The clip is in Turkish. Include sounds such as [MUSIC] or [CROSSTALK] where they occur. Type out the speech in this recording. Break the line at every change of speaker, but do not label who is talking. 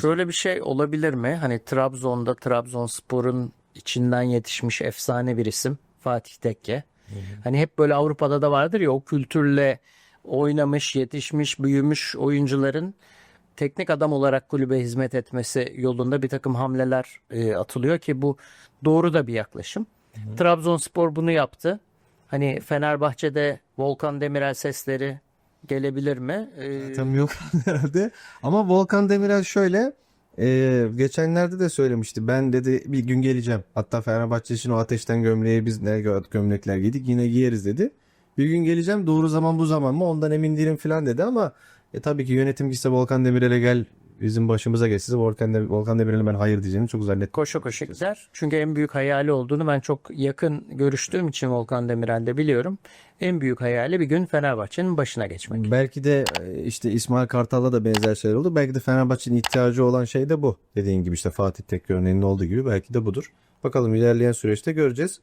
Şöyle bir şey olabilir mi? Hani Trabzon'da Trabzonspor'un içinden yetişmiş efsane bir isim Fatih Tekke. Hani hep böyle Avrupa'da da vardır ya o kültürle oynamış, yetişmiş, büyümüş oyuncuların teknik adam olarak kulübe hizmet etmesi yolunda bir takım hamleler e, atılıyor ki bu doğru da bir yaklaşım. Trabzonspor bunu yaptı. Hani Fenerbahçe'de Volkan Demirel sesleri gelebilir mi? E,
Tam yok [LAUGHS] herhalde. Ama Volkan Demirel şöyle e, geçenlerde de söylemişti. Ben dedi bir gün geleceğim. Hatta Fenerbahçe için o ateşten gömleği biz ne gö- gömlekler giydik yine giyeriz dedi. Bir gün geleceğim doğru zaman bu zaman mı ondan emin değilim falan dedi ama e, tabii ki yönetim gitse Volkan Demirel'e gel bizim başımıza geçse Volkan, Dem- Volkan Demirel'e ben hayır diyeceğini çok zannettim.
koşa koşa gider. Çünkü en büyük hayali olduğunu ben çok yakın görüştüğüm için Volkan Demirel'de biliyorum. En büyük hayali bir gün Fenerbahçe'nin başına geçmek.
Belki de e, işte İsmail Kartal'la da benzer şeyler oldu. Belki de Fenerbahçe'nin ihtiyacı olan şey de bu. Dediğin gibi işte Fatih Tekke örneğinin olduğu gibi belki de budur. Bakalım ilerleyen süreçte göreceğiz.